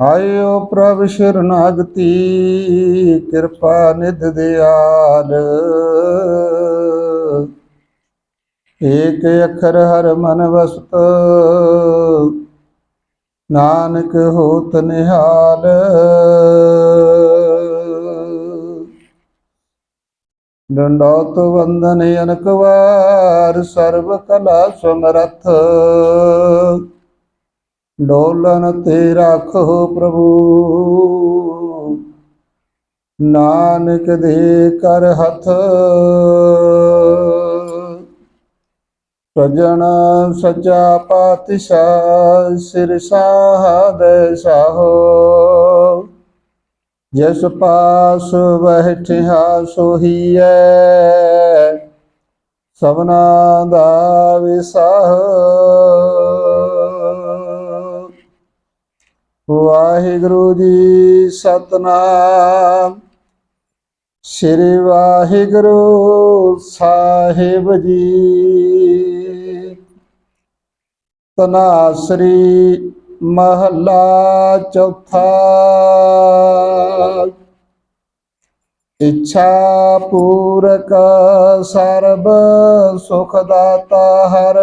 ਆਇਓ ਪ੍ਰਭ ਸ਼ਰਨਾਗਤੀ, ਕਿਰਪਾ ਨਿਧ ਦਿਆਲ। ਏਕ ਅੱਖਰ ਹਰ ਮਨ ਵਸਤ, ਨਾਨਕ ਹੋਤ ਨਿਹਾਲ। ਡੰਡੋਤ ਵੰਦਨ ਅਨਕ ਸਰਬ ਕਲਾ ਸਮਰਥ। ਡੋਲਨ ਤੇ ਰੱਖੋ ਪ੍ਰਭੂ। ਨਾਨਕ ਦੇ ਕਰ ਹੱਥ। ਸਜਣ ਸਜਾ ਪਾਤਸ਼ਾਹ ਸਿਰ ਸਾਹਦੇ ਸਾਹੋ। ਜਿਸ ਪਾਸ ਬੈਠਿਆ ਸੋਹੀਐ ਸਭਨਾ ਦਾ ਵਿਸਾਹ। ਵਾਹਿਗੁਰੂ ਜੀ ਸਤਨਾਮ। ਸ੍ਰੀ ਵਾਹਿਗੁਰੂ ਸਾਹਿਬ ਜੀ। ਤਨਾਸਰੀ ਮਹੱਲਾ ਚੌਥਾ। ਇੱਛਾ ਪੂਰਕ ਸਰਬ ਸੁਖ ਦਾਤਾ ਹਰ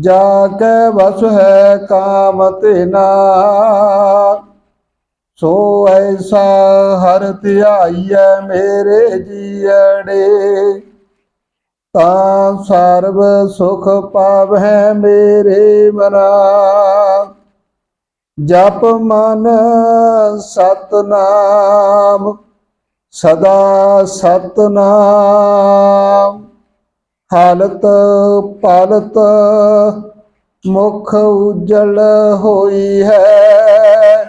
ਜਾ ਕੈ ਵਸ ਹੈ ਕਾਮ ਤੇਨਾ ਸੋ ਐਸਾ ਹਰ ਧਿਆਈਐ ਮੇਰੇ ਜੀੜੇ ਤਾਂ ਸਰਬ ਸੁਖ ਪਾਵੈ ਮੇਰੇ ਮਨਾ। ਜਪ ਮਨ ਸਤਨਾਮ, ਸਦਾ ਸਤਨਾਮ। ਹਾਲਤ ਪਾਲਤ ਮੁਖ ਉਜਲ ਹੋਈ ਹੈ।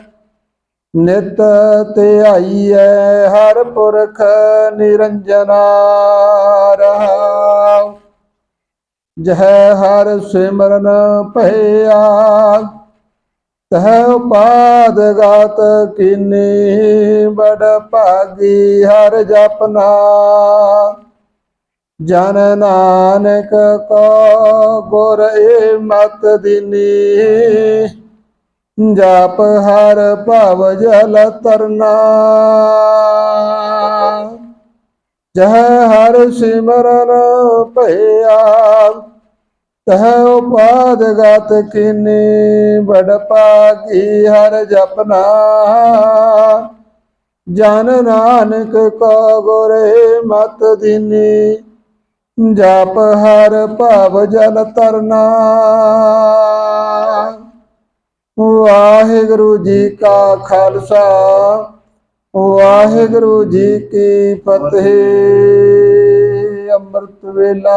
ਨਿਤ ਹੈ ਹਰ ਪੁਰਖ ਨਿਰੰਜਨਾ ਰਹਾ ਜਹ ਹਰ ਸਿਮਰਨ ਭਇਆ, ਤਹ ਉਪਾਦ ਗਾਤ ਕਿਨੀ ਬੜ ਭਾਗੀ ਹਰ ਜਪਨਾ। ਜਨ ਨਾਨਕ ਕੋ ਗੁਰ ਏ ਮਤ ਦਿਨੀ। ਜਪ ਹਰ ਭਵ ਜਲ ਤਰਨਾ। ਜਹ ਹਰ ਸਿਮਰਨ ਭਇਆ। ਤਹ ਉਪਾਦ ਗਤ ਕਿਨੀ ਬੜ ਪਾਗੀ ਹਰ ਜਪਨਾ। ਜਨ ਨਾਨਕ ਕੋ ਗੁਰੇ ਮਤ ਦਿਨੀ। ਜਾਪ ਹਰ ਭਵ ਜਲ ਤਰਨਾ ਵਾਹਿਗੁਰੂ ਜੀ ਕਾ ਖਾਲਸਾ, ਵਾਹਿਗੁਰੂ ਜੀ ਕੀ ਫਤਿਹ। ਅੰਮ੍ਰਿਤ ਵੇਲਾ